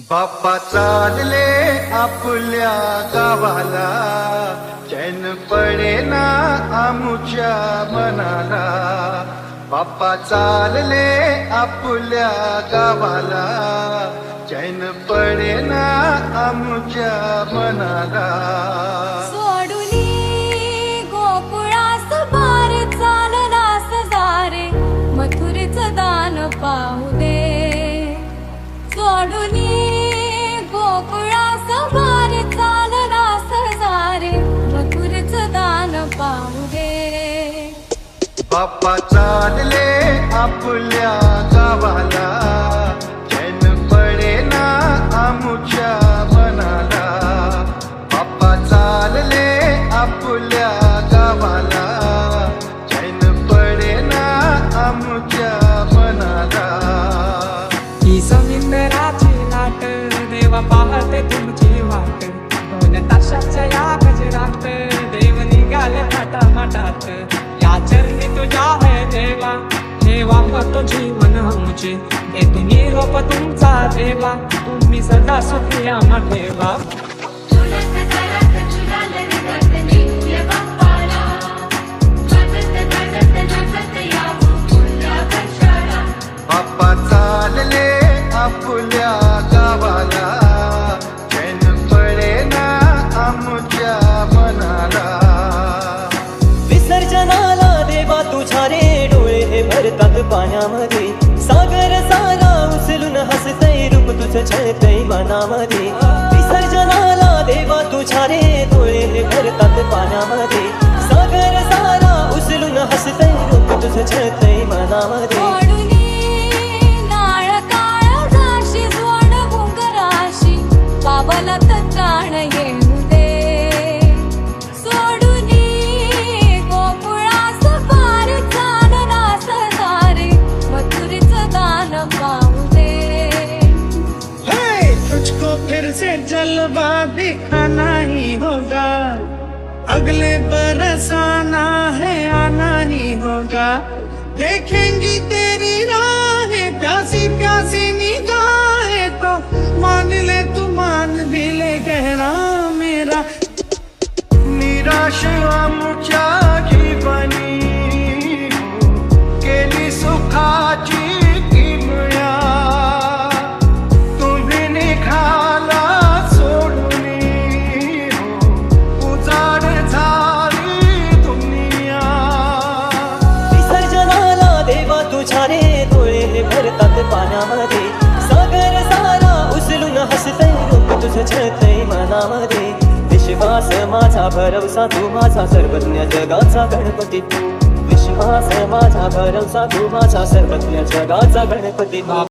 बाप्पा चालले आपल्या गावाला. चैन पडेना आमुच्या मनाला. बाप्पा चालले आपल्या गावाला. चैन पडेना आमुच्या मनाला. सोडुनी गोकुळास दान पाहू दे. बाप्पा चालले आपल्या गावाला. चैन पडेना आमुच्या मनाला. बाप्पा चालले आपल्या गावाला. चैन पडेना आमुच्या मनाला. ही समिंदराची लाट देवा पाहते तुमची वाट. दोन ताशाच्या या गजरात देव निघाल्या थाटा माटात देवा ठेवा तो जीवन आमचे. हे तुम्ही रोप तुमचा देवा. तुम्ही सदा सुखी आम्हा ठेवा. पाण्यामध्ये. सागर सारा उचलून हसतय रूप तुझं छळतय मनामध्ये. विसर्जनाला देवा तुझ्या रे डोळे भरतात पाण्यामध्ये. सागर सारा उचलून हसतय रूप तुझं छळतय मनामध्ये. सोडुनी जलवा दिखाना ही होगा। अगले बरस आना है, आना ही होगा। देखेंगी तेरी राह, प्यासी प्यासी निगाहें तो। मान ले तू मान भी ले, गहरा मेरा। निराश आमुच्या मनामध्ये. सागर सारा उचलून हसतय रूप तुझं छळतय मनामध्ये. विश्वास माझा भरवसा तू माझा सर्वज्ञ जगाचा गणपती. विश्वास माझा भरवसा तू माझा सर्वज्ञ जगाचा गणपती.